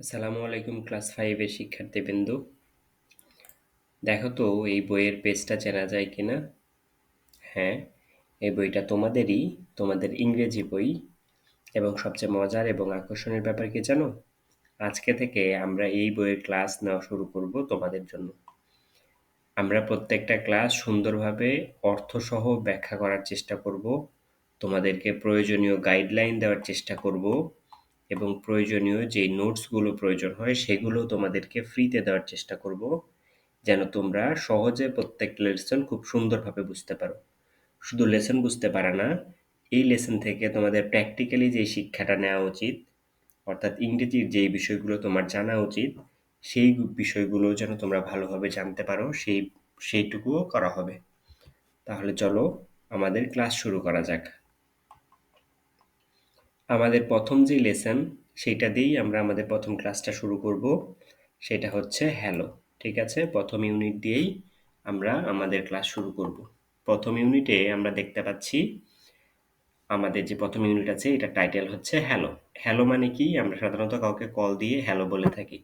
আসসালামু আলাইকুম ক্লাস ফাইভের শিক্ষার্থীবৃন্দু। দেখো তো, এই বইয়ের পেজটা চেনা যায় কিনা হ্যাঁ এই বইটা তোমাদেরই, তোমাদের ইংরেজি বই। এবং সবচেয়ে মজার এবং আকর্ষণের ব্যাপার কি জানো? আজকে থেকে আমরা এই বইয়ের ক্লাস নেওয়া শুরু করব তোমাদের জন্য। আমরা প্রত্যেকটা ক্লাস সুন্দরভাবে অর্থসহ ব্যাখ্যা করার চেষ্টা করব। তোমাদেরকে প্রয়োজনীয় গাইডলাইন দেওয়ার চেষ্টা করব। এবং প্রয়োজনীয় যেই নোটসগুলো প্রয়োজন হয়, সেগুলো তোমাদেরকে ফ্রিতে দেওয়ার চেষ্টা করব, যেন তোমরা সহজে প্রত্যেকটা লেসন খুব সুন্দরভাবে বুঝতে পারো। শুধু লেসন বুঝতে পারে না, এই লেসন থেকে তোমাদের প্র্যাকটিক্যালি যে শিক্ষাটা নেওয়া উচিত, অর্থাৎ ইংরেজির যেই বিষয়গুলো তোমার জানা উচিত, সেই বিষয়গুলো যেন তোমরা ভালোভাবে জানতে পারো, সেই, সেইটুকুও করা হবে। তাহলে চলো, আমাদের ক্লাস শুরু করা যাক। আমাদের প্রথম যে লেসন সেইটা দিয়েই আমরা আমাদের প্রথম ক্লাসটা শুরু করব। সেটা হচ্ছে হ্যালো ঠিক আছে? প্রথম ইউনিট দিয়েই আমরা আমাদের ক্লাস শুরু করব। প্রথম ইউনিটে আমরা দেখতে পাচ্ছি, আমাদের যে প্রথম ইউনিট আছে, এটা টাইটেল হচ্ছে হ্যালো হ্যালো মানে কি? আমরা সাধারণত কাউকে কল দিয়ে হ্যালো বলে থাকি।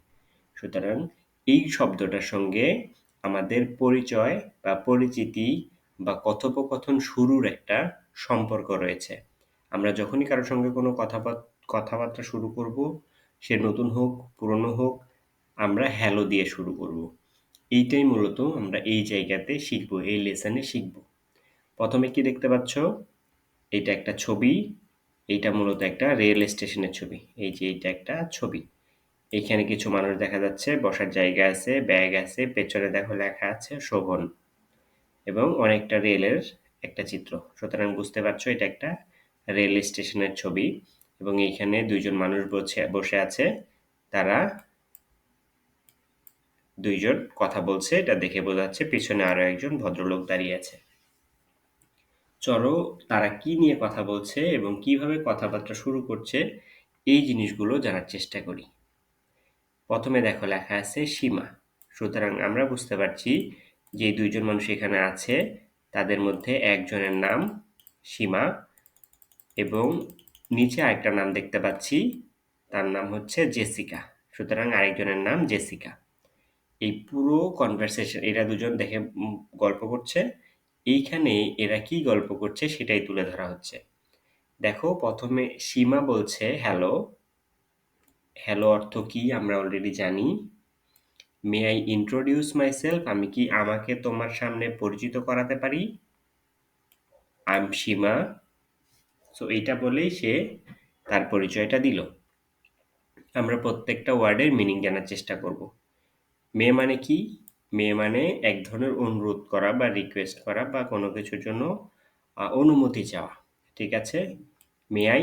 সুতরাং এই শব্দটার সঙ্গে আমাদের পরিচয় বা পরিচিতি বা কথোপকথন শুরুর একটা সম্পর্ক রয়েছে। আমরা যখনই কারোর সঙ্গে কোনো কথা কথাবার্তা শুরু করব, সে নতুন হোক, পুরনো হোক, আমরা হ্যালো দিয়ে শুরু করব। এইটাই মূলত আমরা এই জায়গাতে শিখব, এই লেসনে শিখব। প্রথমে কি দেখতে পাচ্ছ? এটা একটা ছবি, এইটা মূলত একটা রেল স্টেশনের ছবি। এই যে এইটা একটা ছবি। এখানে কিছু মানুষ দেখা যাচ্ছে, বসার জায়গা আছে, ব্যাগ আছে, পেছনে দেখো লেখা আছে শোভন। এবং অনেকটা রেলের একটা চিত্র। সুতরাং বুঝতে পারছ, এটা একটা রেল স্টেশনের ছবি এবং এইখানে দুইজন মানুষ বসে বসে আছে। তারা দুইজন কথা বলছে, এটা দেখে বোঝা যাচ্ছে পিছনে আরও একজন ভদ্রলোক দাঁড়িয়ে আছে। চলো তারা কি নিয়ে কথা বলছে এবং কীভাবে কথাবার্তা শুরু করছে, এই জিনিসগুলো জানার চেষ্টা করি। প্রথমে দেখো লেখা আছে, সীমা। সুতরাং আমরা বুঝতে পারছি যে দুইজন মানুষ এখানে আছে, তাদের মধ্যে একজনের নাম সীমা এবং নিচে আরেকটা নাম দেখতে পাচ্ছি, তার নাম হচ্ছে জেসিকা। সুতরাং আরেকজনের নাম জেসিকা। এই পুরো কনভারসেশন এরা দুজন দেখে গল্প করছে। এইখানে এরা কি গল্প করছে সেটাই তুলে ধরা হচ্ছে। দেখো, প্রথমে সীমা বলছে হ্যালো হ্যালো অর্থ কি আমরা অলরেডি জানি। মে আই ইন্ট্রোডিউস মাইসেলফ আমি কি আমাকে তোমার সামনে পরিচিত করাতে পারি? আই এম সীমা সো এইটা বলেই সে তার পরিচয়টা দিল। আমরা প্রত্যেকটা ওয়ার্ডের মিনিং জানার চেষ্টা করব। মেয়ে মানে কি? মেয়ে মানে এক ধরনের অনুরোধ করা বা রিকোয়েস্ট করা বা কোনো কিছুর জন্য অনুমতি চাওয়া। ঠিক আছে? মে আই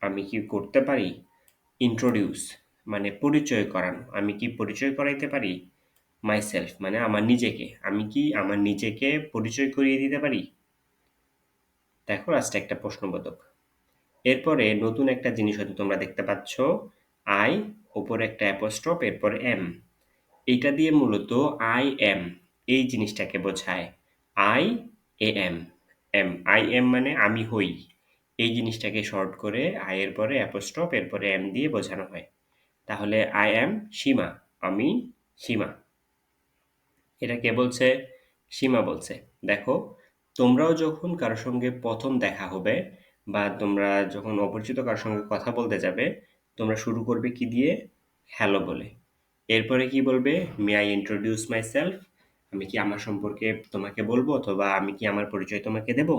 আমি কি করতে পারি? ইন্ট্রোডিউস মানে পরিচয় করানো। আমি কি পরিচয় করাইতে পারি? মাইসেলফ মানে আমার নিজেকে। আমি কি আমার নিজেকে পরিচয় করিয়ে দিতে পারি? দেখো লাস্টে একটা প্রশ্নবোধক। এরপরে নতুন একটা জিনিস হয়তো তোমরা দেখতে পাচ্ছ। আই ওপরে একটা অ্যাপোস্ট্রপ এরপর এম এটা দিয়ে মূলত আই এম এই জিনিসটাকে বোঝায়। I A M M I M মানে আমি হই। এই জিনিসটাকে শর্ট করে আই এর পরে অ্যাপোস্ট্রপ এরপরে এম দিয়ে বোঝানো হয়। তাহলে আই এম সীমা, আমি সীমা। এটা কে বলছে? সীমা বলছে। দেখো তোমরাও যখন কারোর সঙ্গে প্রথম দেখা হবে বা তোমরা যখন অপরিচিত কারোর সঙ্গে কথা বলতে যাবে, তোমরা শুরু করবে কি দিয়ে? হ্যালো বলে। এরপরে কি বলবে? May I introduce my myself কি আমার সম্পর্কে তোমাকে বলব অথবা আমি কি আমার পরিচয় তোমাকে দেব?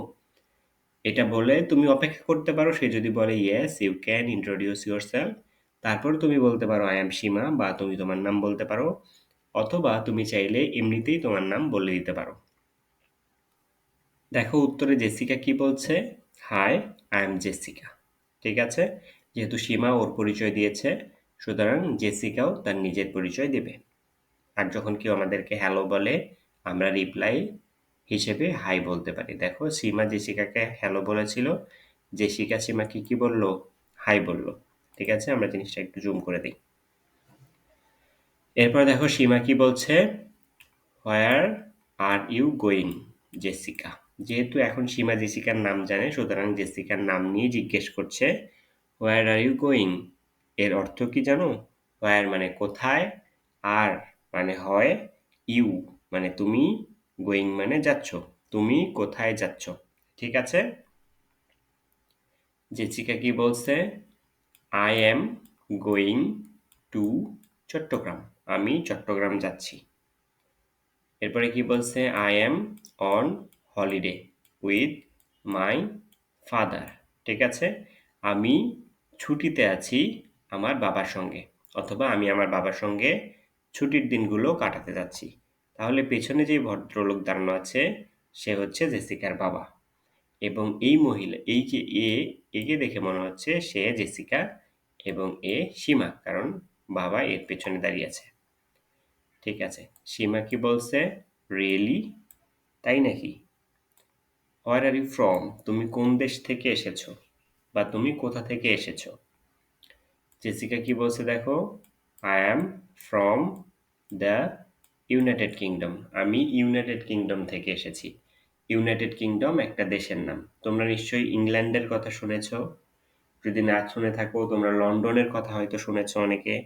এটা বলে তুমি অপেক্ষা করতে পারো। সে যদি বলে yes you can introduce yourself তারপর তুমি বলতে পারো আই এম সীমা বা তুমি তোমার নাম বলতে পারো। অথবা তুমি চাইলে এমনিতেই তোমার নাম বলে দিতে পারো। দেখো উত্তরে জেসিকা কি বলছে? Hi, I am Jessica. ঠিক আছে? যেহেতু সীমা ওর পরিচয় দিয়েছে, সুতরাং জেসিকাও তার নিজের পরিচয় দেবে। আর যখন কেউ আমাদেরকে হ্যালো বলে, আমরা রিপ্লাই হিসেবে হাই বলতে পারি। দেখো, সীমা জেসিকাকে হ্যালো বলেছিল। জেসিকা সীমা সীমাকে কি বলল? হাই বলল। ঠিক আছে? আমরা জিনিসটা একটু জুম করে দিই। এরপর দেখো সীমা কি বলছে? Where are you going, Jessica? যেহেতু এখন সীমা জেসিকার নাম জানে, সুতরাং জেসিকার নাম নিয়ে জিজ্ঞেস করছে হোয়ার আর ইউ গোয়িং এর অর্থ কি জানো? ওয়ার মানে কোথায়? আর মানে হয় ইউ মানে তুমি গোয়িং মানে যাচ্ছ। তুমি কোথায় যাচ্ছ? ঠিক আছে? জেসিকা কি বলছে? I am going to Chattogram. আমি চট্টগ্রাম যাচ্ছি। এরপরে কি বলছে? I am on holiday with my father ঠিক আছে? আমি ছুটিতে আছি আমার বাবার সঙ্গে, অথবা আমি আমার বাবার সঙ্গে ছুটির দিনগুলো কাটাতে যাচ্ছি। তাহলে পেছনে যে ভদ্রলোক দাঁড়ানো আছে, সে হচ্ছে জেসিকার বাবা। এবং এই মহিলা, এই যে এ, একে দেখে মনে হচ্ছে সে জেসিকা এবং এ সীমা, কারণ বাবা এর পেছনে দাঁড়িয়ে আছে। ঠিক আছে, সীমা কি বলছে? রিয়েলি তাই নাকি? হোয়ার আর ইউ ফ্রম তুমি কোন দেশ থেকে এসেছ? বা তুমি কোথা থেকে এসেছ? জেসিকা কি বলছে দেখো? I am from the United Kingdom আমি ইউনাইটেড কিংডম থেকে এসেছি। ইউনাইটেড কিংডম একটা দেশের নাম। তোমরা নিশ্চয়ই ইংল্যান্ডের কথা শুনেছ। যদি না শুনে থাকো, তোমরা লন্ডনের কথা হয়তো শুনেছ অনেকে।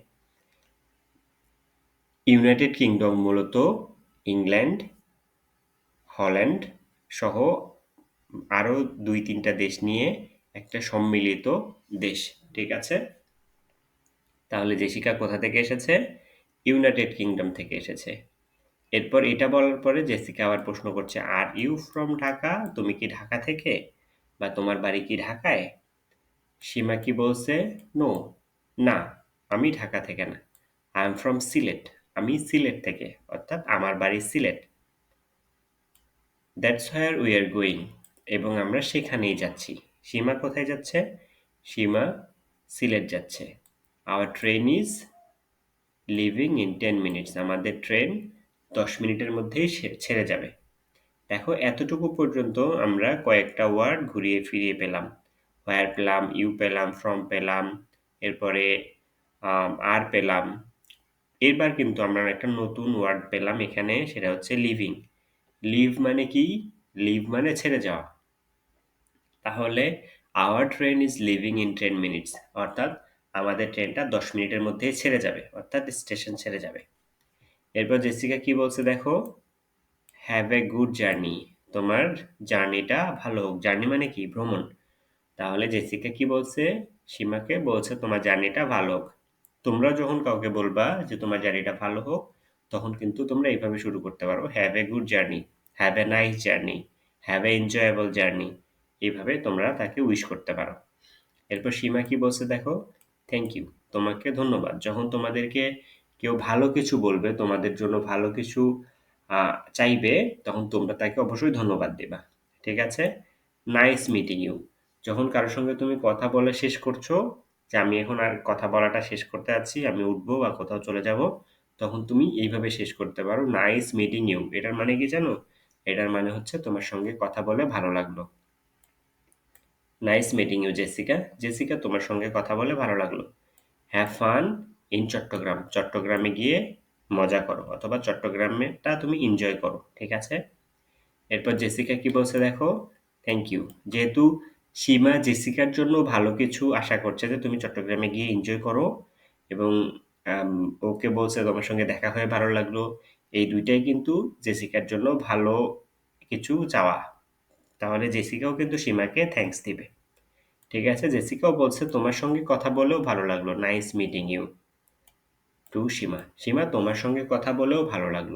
ইউনাইটেড কিংডম মূলত ইংল্যান্ড, হল্যান্ড সহ আরও দুই তিনটা দেশ নিয়ে একটা সম্মিলিত দেশ, ঠিক আছে? তাহলে জেসিকা কোথা থেকে এসেছে? ইউনাইটেড কিংডম থেকে এসেছে। এরপর এটা বলার পরে জেসিকা আবার প্রশ্ন করছে আর ইউ ফ্রম ঢাকা? তুমি কি ঢাকা থেকে? বা তোমার বাড়ি কি ঢাকায়? সীমা কি বলছে নো না, আমি ঢাকা থেকে না। আই এম ফ্রম সিলেট আমি সিলেট থেকে, অর্থাৎ আমার বাড়ি Sylhet that's where we are going এবং আমরা সেখানেই যাচ্ছি। সীমা কোথায় যাচ্ছে? সীমা সিলেট যাচ্ছে। Our train is leaving in ten minutes আমাদের ট্রেন দশ মিনিটের মধ্যেই ছেড়ে যাবে। দেখো, এতটুকু পর্যন্ত আমরা কয়েকটা ওয়ার্ড ঘুরিয়ে ফিরিয়ে পেলাম। হোয়ার পেলাম ইউ পেলাম ফ্রম পেলাম, এরপরে আর পেলাম। এবার কিন্তু আমরা একটা নতুন ওয়ার্ড পেলাম এখানে, সেটা হচ্ছে লিভিং লিভ মানে কি? লিভ মানে ছেড়ে যাওয়া। তাহলে our train is leaving in ten minutes অর্থাৎ আমাদের ট্রেনটা দশ মিনিটের মধ্যেই ছেড়ে যাবে, অর্থাৎ স্টেশন ছেড়ে যাবে। এরপর জেসিকা কি বলছে দেখো? হ্যাভ এ গুড জার্নি তোমার জার্নিটা ভালো হোক। জার্নি মানে কি? ভ্রমণ। তাহলে জেসিকা কি বলছে? সীমাকে বলছে তোমার জার্নিটা ভালো হোক। তোমরা যখন কাউকে বলবা যে তোমার জার্নিটা ভালো হোক, তখন কিন্তু তোমরা এইভাবে শুরু করতে পারো। Have a good journey have a nice journey have a enjoyable journey এইভাবে তোমরা তাকে উইশ করতে পারো। এরপর সীমা কি বলছে দেখো থ্যাংক ইউ তোমাকে ধন্যবাদ। যখন তোমাদেরকে কেউ ভালো কিছু বলবে, তোমাদের জন্য ভালো কিছু চাইবে, তখন তোমরা তাকে অবশ্যই ধন্যবাদ দেবা। ঠিক আছে? নাইস মিটিং ইউ যখন কারোর সঙ্গে তুমি কথা বলে শেষ করছ, যে আমি এখন আর কথা বলাটা শেষ করতে আছি আমি উঠবো বা কোথাও চলে যাব, তখন তুমি এইভাবে শেষ করতে পারো। নাইস মিটিং ইউ এটার মানে কি জানো? এটার মানে হচ্ছে তোমার সঙ্গে কথা বলে ভালো লাগল। Nice meeting you Jessica Jessica তোমার সঙ্গে কথা বলে ভালো লাগল। হ্যাভ ফান ইন চট্টগ্রাম চট্টগ্রামে গিয়ে মজা করো, অথবা চট্টগ্রামেটা তুমি এনজয় করো, ঠিক আছে? এরপর জেসিকা কি বলছে দেখো? থ্যাংক ইউ যেহেতু সীমা জেসিকার জন্য ভালো কিছু আশা করছে যে তুমি চট্টগ্রামে গিয়ে এনজয় করো, এবং ওকে বলছে তোমার সঙ্গে দেখা হয়ে ভালো লাগল। এই দুইটাই কিন্তু জেসিকার জন্য ভালো কিছু চাওয়া। তাহলে জেসিকাও কিন্তু সীমাকে থ্যাংকস দিবে। ঠিক আছে? জেসিকাও বলছে, তোমার সঙ্গে কথা বলেও ভালো লাগল। Nice meeting you too Seema. Seema, তোমার সঙ্গে কথা বলেও ভালো লাগল।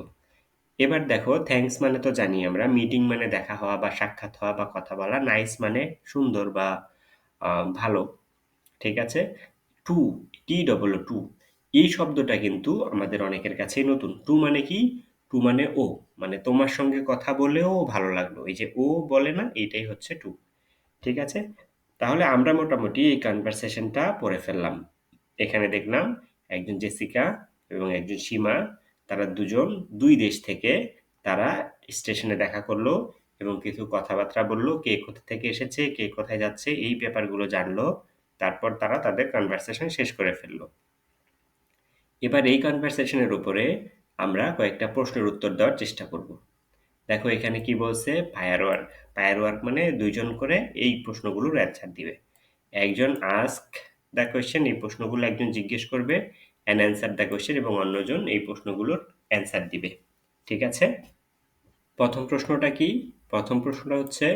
এবার দেখো থ্যাংকস মানে তো জানি আমরা। মিটিং মানে দেখা হওয়া বা সাক্ষাৎ হওয়া বা কথা বলা। নাইস মানে সুন্দর বা ভালো। ঠিক আছে? টু টি ডবল টু এই শব্দটা কিন্তু আমাদের অনেকের কাছেই নতুন। টু মানে কি? টু মানে ও মানে তোমার সঙ্গে কথা বলেও ভালো লাগল। এই যে ও বলে না এইটাই হচ্ছে টু। ঠিক আছে? তাহলে আমরা মোটামুটি এই কনভারসেশনটা পড়ে ফেললাম। এখানে দেখলাম একজন জেসিকা এবং একজন সীমা, তারা দুজন, দুই দেশ থেকে তারা স্টেশনে দেখা করল এবং কিছু কথাবার্তা বলল, কে কোথা থেকে এসেছে, কে কোথায় যাচ্ছে, এই ব্যাপারগুলো জানলো, তারপর তারা তাদের কনভারসেশন শেষ করে ফেলল। এবার এই কনভারসেশনের উপরে আমরা কয়েকটা প্রশ্নের উত্তর দেওয়ার চেষ্টা করব। দেখো, এখানে কি বলছে? ফায়ার ওয়ার্ক ফায়ার ওয়ার্ক মানে দুইজন করে এই প্রশ্নগুলোর অ্যান্সার দিবে। একজন আস্ক দ্য কোয়েশ্চেন এই প্রশ্নগুলো একজন জিজ্ঞেস করবে অ্যান্ড অ্যান্সার দ্য কোয়েশ্চেন এবং অন্যজন এই প্রশ্নগুলোর অ্যান্সার দিবে। ঠিক আছে? প্রথম প্রশ্নটা কি? প্রথম প্রশ্নটা হচ্ছে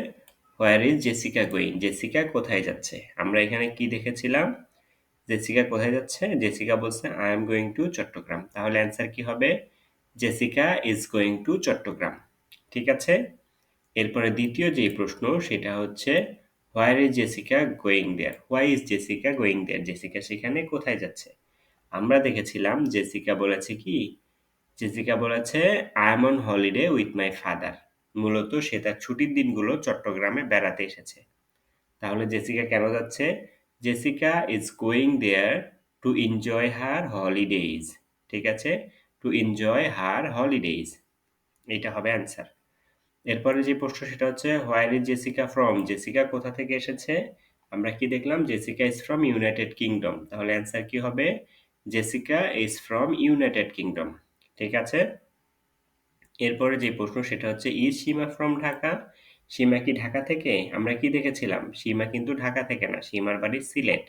where is Jessica going Jessica কোথায় যাচ্ছে? আমরা এখানে কি দেখেছিলাম? জেসিকা কোথায় যাচ্ছে? জেসিকা বলছে I am going to Chattogram তাহলে অ্যান্সার কি হবে? Jessica is going to Chattogram ঠিক আছে? এরপরে দ্বিতীয় যে প্রশ্ন, সেটা হচ্ছে where is Jessica going there why is Jessica going there Jessica সেখানে কোথায় যাচ্ছে? আমরা দেখেছিলাম জেসিকা বলেছে কি? জেসিকা বলেছে I am on holiday with my father মূলত সে তার ছুটির দিনগুলো চট্টগ্রামে বেড়াতে এসেছে। তাহলে জেসিকা কেন যাচ্ছে? Jessica is going there to enjoy her holidays ঠিক আছে? টু এনজয় হার হলিডেজ এটা হবে অ্যান্সার এরপরে যে প্রশ্ন, সেটা হচ্ছে where is Jessica from Jessica কোথা থেকে এসেছে? আমরা কি দেখলাম? Jessica is from United Kingdom তাহলে অ্যান্সার কি হবে? Jessica is from United Kingdom ঠিক আছে? এরপরে যে প্রশ্ন, সেটা হচ্ছে ইজ সীমা ফ্রম ঢাকা সীমা কি ঢাকা থেকে? আমরা কি দেখেছিলাম? সীমা কিন্তু ঢাকা থেকে না সীমার বাড়ি সিলেট।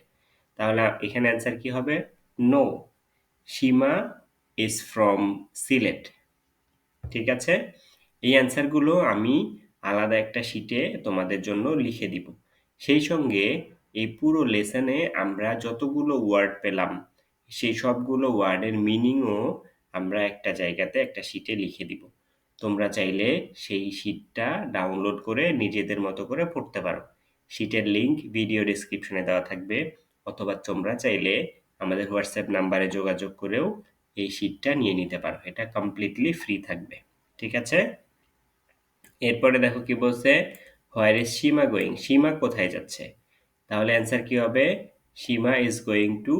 তাহলে এখানে অ্যান্সার কি হবে? No Seema is from Sylhet. ঠিক আছে? এই অ্যান্সারগুলো আমি আলাদা একটা শিটে তোমাদের জন্য লিখে দিব। সেই সঙ্গে এই পুরো লেসনে আমরা যতগুলো ওয়ার্ড পেলাম, সেই সবগুলো ওয়ার্ডের মিনিংও আমরা একটা জায়গাতে একটা শিটে লিখে দিব। তোমরা চাইলে সেই শিটটা ডাউনলোড করে নিজেদের মতো করে পড়তে পারো। শিটের লিংক ভিডিও ডিসক্রিপশনে দেওয়া থাকবে, অথবা তোমরা চাইলে আমাদের হোয়াটসঅ্যাপ নাম্বারে যোগাযোগ করেও এই শিটটা নিয়ে নিতে পারো। এটা কমপ্লিটলি ফ্রি থাকবে। ঠিক আছে? এরপরে দেখো কি বলছে, where is Seema going? Seema কোথায় যাচ্ছে? তাহলে অ্যান্সার কি হবে? Seema is going to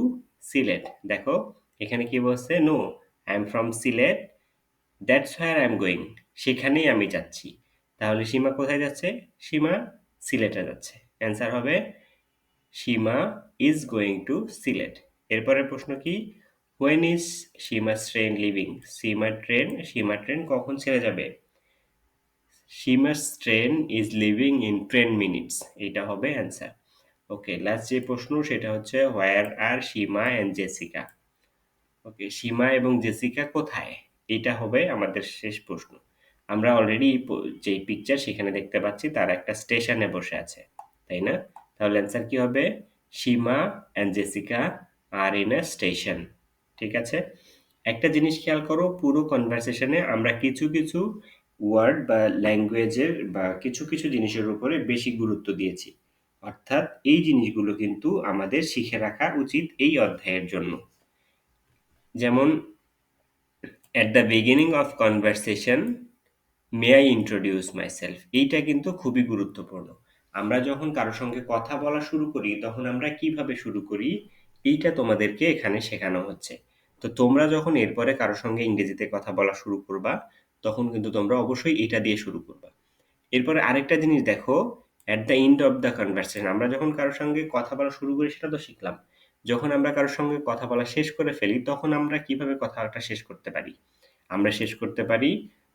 Sylhet দেখো, এখানে কি বলছে? No I am from Sylhet that's where I am going সেখানেই আমি যাচ্ছি। তাহলে সীমা কোথায় যাচ্ছে? সীমা সিলেটে যাচ্ছে। অ্যান্সার হবে, Seema is going to Sylhet এরপরের প্রশ্ন কি? When is Seema train leaving Seema train Seema train কখন ছেড়ে যাবে? Seema's train is leaving in ten minutes এটা হবে অ্যান্সার ওকে লাস্ট যে প্রশ্ন, সেটা হচ্ছে where are Seema and Jessica okay Seema এবং জেসিকা কোথায়? এটা হবে আমাদের শেষ প্রশ্ন। আমরা অলরেডি যে পিকচার সেখানে দেখতে পাচ্ছি, তারা একটা স্টেশনে বসে আছে, তাই না? তাহলে অ্যান্সার কি হবে? Seema and Jessica are in a station ঠিক আছে? একটা জিনিস খেয়াল করো, পুরো কনভারসেশনে আমরা কিছু কিছু ওয়ার্ড বা ল্যাঙ্গুয়েজের বা কিছু কিছু জিনিসের উপরে বেশি গুরুত্ব দিয়েছি। অর্থাৎ এই জিনিসগুলো কিন্তু আমাদের শিখে রাখা উচিত এই অধ্যায়ের জন্য। যেমন at the beginning of conversation may I introduce myself এইটা কিন্তু খুবই গুরুত্বপূর্ণ। আমরা যখন কারও সঙ্গে কথা বলা শুরু করি, তখন আমরা কীভাবে শুরু করি? এইটা তোমাদেরকে এখানে শেখানো হচ্ছে। তো তোমরা যখন এরপরে কারও সঙ্গে ইংরেজিতে কথা বলা শুরু করবা, তখন কিন্তু তোমরা অবশ্যই এটা দিয়ে শুরু করবা। এরপরে আরেকটা জিনিস দেখো at the end of the conversation আমরা যখন কারোর সঙ্গে কথা বলা শুরু করি সেটা তো শিখলাম। যখন আমরা কারোর সঙ্গে কথা বলা শেষ করে ফেলি, তখন আমরা কীভাবে কথাটা শেষ করতে পারি? আমরা শেষ করতে পারি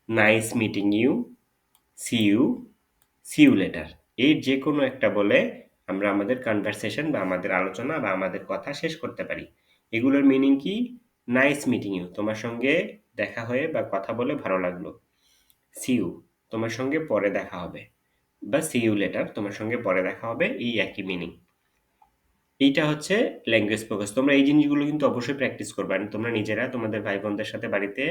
nice meeting you see you see you later এই যে কোনো একটা বলে আমরা আমাদের কনভারসেশন বা আমাদের আলোচনা বা আমাদের কথা শেষ করতে পারি। এগুলোর মিনিং কি? নাইস মিটিং ইউ তোমার সঙ্গে দেখা হয়ে বা কথা বলে ভালো লাগল। সি ইউ তোমার সঙ্গে পরে দেখা হবে। বা সি ইউ লেটার তোমার সঙ্গে পরে দেখা হবে এই একই মিনিং এইটা হচ্ছে ল্যাঙ্গুয়েজ ফোকাস তোমরা এই জিনিসগুলো কিন্তু অবশ্যই প্র্যাকটিস করবে। আর তোমরা নিজেরা তোমাদের ভাই বোনদের সাথে বাড়িতে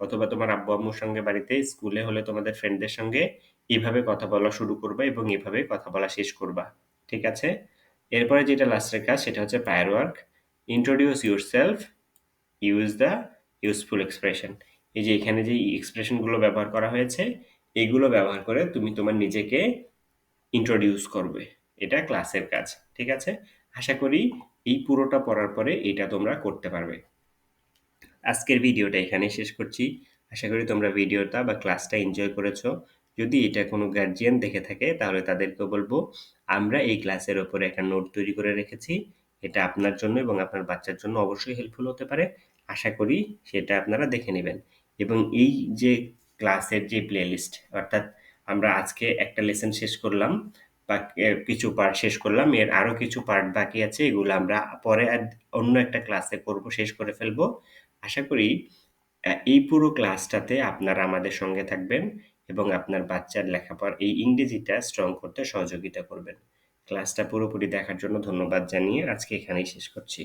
অথবা তোমার আব্বু আম্মুর সঙ্গে বাড়িতে স্কুলে হলে তোমাদের ফ্রেন্ডদের সঙ্গে এইভাবে কথা বলা শুরু করবা এবং এভাবে কথা বলা শেষ করবা। ঠিক আছে? এরপরে যেটা লাস্টের কাজ, সেটা হচ্ছে pair work introduce yourself use the useful expression এই যে এখানে যে এক্সপ্রেশনগুলো ব্যবহার করা হয়েছে, এগুলো ব্যবহার করে তুমি তোমার নিজেকে ইন্ট্রোডিউস করবে। এটা ক্লাসের কাজ, ঠিক আছে? আশা করি এই পুরোটা পড়ার পরে এটা তোমরা করতে পারবে। আজকের ভিডিওটা এখানে শেষ করছি। আশা করি তোমরা ভিডিওটা বা ক্লাসটা এনজয় করেছ। যদি এটা কোনো গার্জিয়ান দেখে থাকে, তাহলে তাদেরকে বলব, আমরা এই ক্লাসের ওপরে একটা নোট তৈরি করে রেখেছি। এটা আপনার জন্য এবং আপনার বাচ্চার জন্য অবশ্যই হেল্পফুল হতে পারে। আশা করি সেটা আপনারা দেখে নেবেন। এবং এই যে ক্লাসের যে প্লেলিস্ট অর্থাৎ আমরা আজকে একটা লেসন শেষ করলাম, বা কিছু পার্ট শেষ করলাম, এর আরও কিছু পার্ট বাকি আছে, এগুলো আমরা পরে অন্য একটা ক্লাসে করব, শেষ করে ফেলব। আশা করি এই পুরো ক্লাসটাতে আপনারা আমাদের সঙ্গে থাকবেন এবং আপনার বাচ্চার লেখাপড়া, এই ইংরেজিটা স্ট্রং করতে সহযোগিতা করবেন। ক্লাসটা পুরোপুরি দেখার জন্য ধন্যবাদ জানিয়ে আজকে এখানেই শেষ করছি।